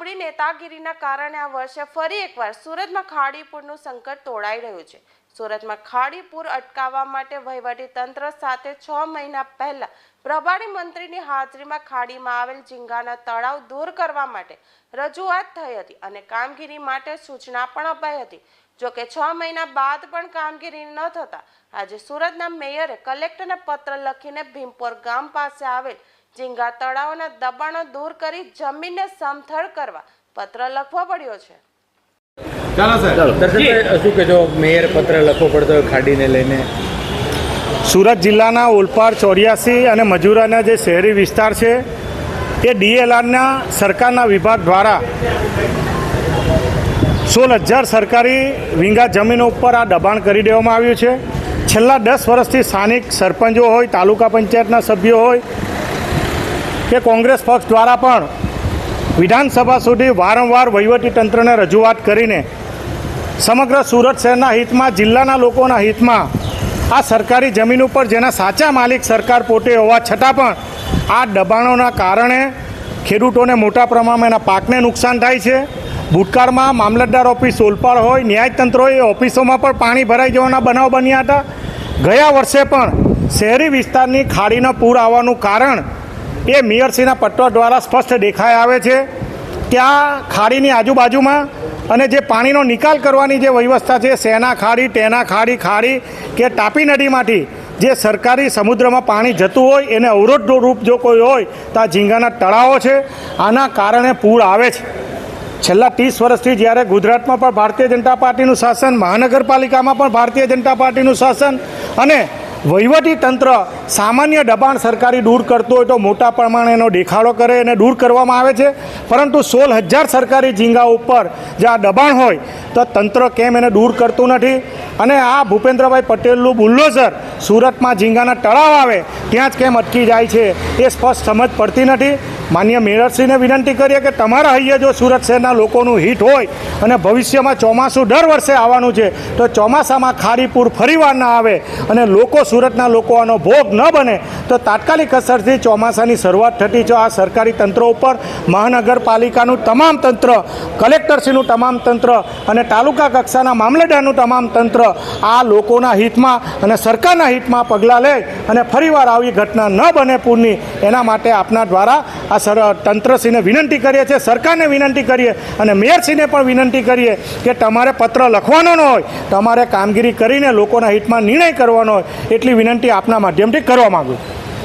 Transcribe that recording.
નેતાગીરીના કારણે આ વર્ષે ફરી એકવાર સુરતમાં ખાડીપુરનું સંકટ તોડાઈ રહ્યું છે. સુરતમાં ખાડીપુર અટકાવવા માટે વહીવટી તંત્ર સાથે છ મહિના પહેલા પ્રભારી મંત્રીની હાજરીમાં ખાડીમાં આવેલ ઝીંગાના તળાવ દૂર કરવા માટે રજૂઆત થઈ હતી અને કામગીરી માટે સૂચના પણ અપાઈ હતી. જોકે છ મહિના બાદ પણ કામગીરી ન થતા આજે સુરતના મેયરે કલેક્ટરને પત્ર લખીને ભીમપોર ગામ પાસે આવેલ ઝીંગા તળાવના દબાણો દૂર કરી જમીનને સમથળ કરવા પત્ર લખવો પડ્યો છે. શું કહેજો? મેયર પત્ર લખવો પડતો ખાડીને લઈને. સુરત જિલ્લાના ઓલપાડ ચોર્યાસી અને મજૂરાના જે શહેરી વિસ્તાર છે એ ડીએલઆરના સરકારના વિભાગ દ્વારા સોળ હજાર સરકારી વીંગા જમીનો ઉપર આ દબાણ કરી દેવામાં આવ્યું છે. છેલ્લા દસ વર્ષથી સ્થાનિક સરપંચો હોય તાલુકા પંચાયતના સભ્યો હોય કે કોંગ્રેસ પક્ષ દ્વારા પણ વિધાનસભા સુધી વારંવાર વહીવટીતંત્રને રજૂઆત કરીને સમગ્ર સુરત શહેરના હિતમાં, જિલ્લાના લોકોના હિતમાં આ સરકારી જમીન ઉપર જેના સાચા માલિક સરકાર પોતે હોવા છતાં પણ આ દબાણોના કારણે ખેડૂતોને મોટા પ્રમાણમાં એના પાકને નુકસાન થાય છે. ભૂતકાળમાં મામલતદાર ઓફિસ ઓલપાડ હોય ન્યાયતંત્ર હોય એ ઓફિસોમાં પણ પાણી ભરાઈ જવાના બનાવ બન્યા હતા. ગયા વર્ષે પણ શહેરી વિસ્તારની ખાડીના પૂર આવવાનું કારણ એ મેયરશ્રીના પટ્ટો દ્વારા સ્પષ્ટ દેખાઈ આવે છે. ત્યાં ખાડીની આજુબાજુમાં અને જે પાણીનો નિકાલ કરવાની જે વ્યવસ્થા છે સેના ખાડી ટેના ખાડી ખાડી કે તાપી નદીમાંથી જે સરકારી સમુદ્રમાં પાણી જતું હોય, એને અવરોધ રૂપ જો કોઈ હોય, તો આ ઝીંગાના તળાવો છે. આના કારણે પૂર આવે છે. છેલ્લા ત્રીસ વર્ષથી જ્યારે ગુજરાતમાં પણ ભારતીય જનતા પાર્ટીનું શાસન, મહાનગરપાલિકામાં પણ ભારતીય જનતા પાર્ટીનું શાસન અને વહીવટી તંત્ર સામાન્ય દબાણ સરકારી દૂર કરતું હોય તો મોટા પ્રમાણે એનો દેખાડો કરે એને દૂર કરવામાં આવે છે. પરંતુ સોળ હજાર સરકારી ઝીંગા ઉપર જે આ દબાણ હોય, તો તંત્ર કેમ એને દૂર કરતું નથી? અને આ ભૂપેન્દ્રભાઈ પટેલનું બુલ્ડોઝર સુરતમાં ઝીંગાના તળાવ આવે, ત્યાં જ કેમ અટકી જાય છે એ સ્પષ્ટ સમજ પડતી નથી. માન્ય મેયરશ્રીને વિનંતી કરીએ કે તમારા અહીંયા જો સુરત શહેરના લોકોનું હિત હોય અને ભવિષ્યમાં ચોમાસું દર વર્ષે આવવાનું છે, તો ચોમાસામાં ખારીપુર ફરીવાર ના આવે અને લોકો સુરતના લોકો આનો ભોગ ન બને, તો તાત્કાલિક અસરથી ચોમાસાની શરૂઆત થતી છે આ સરકારી તંત્રો ઉપર, મહાનગરપાલિકાનું તમામ તંત્ર, કલેક્ટરશ્રીનું તમામ તંત્ર અને તાલુકા કક્ષાના મામલતદારનું તમામ તંત્ર આ લોકોના હિતમાં અને સરકારના હિતમાં પગલાં લે અને ફરીવાર આવી ઘટના ન બને પૂરની, એના માટે આપના દ્વારા આ સર તંત્રશ્રીને વિનંતી કરીએ છીએ, સરકારને વિનંતી કરીએ અને મેયરશ્રીને પણ વિનંતી કરીએ કે તમારે પત્ર લખવાનો ન હોય, તમારે કામગીરી કરીને લોકોના હિતમાં નિર્ણય કરવાનો હોય, એટલી વિનંતી આપના માધ્યમથી કરવા માગું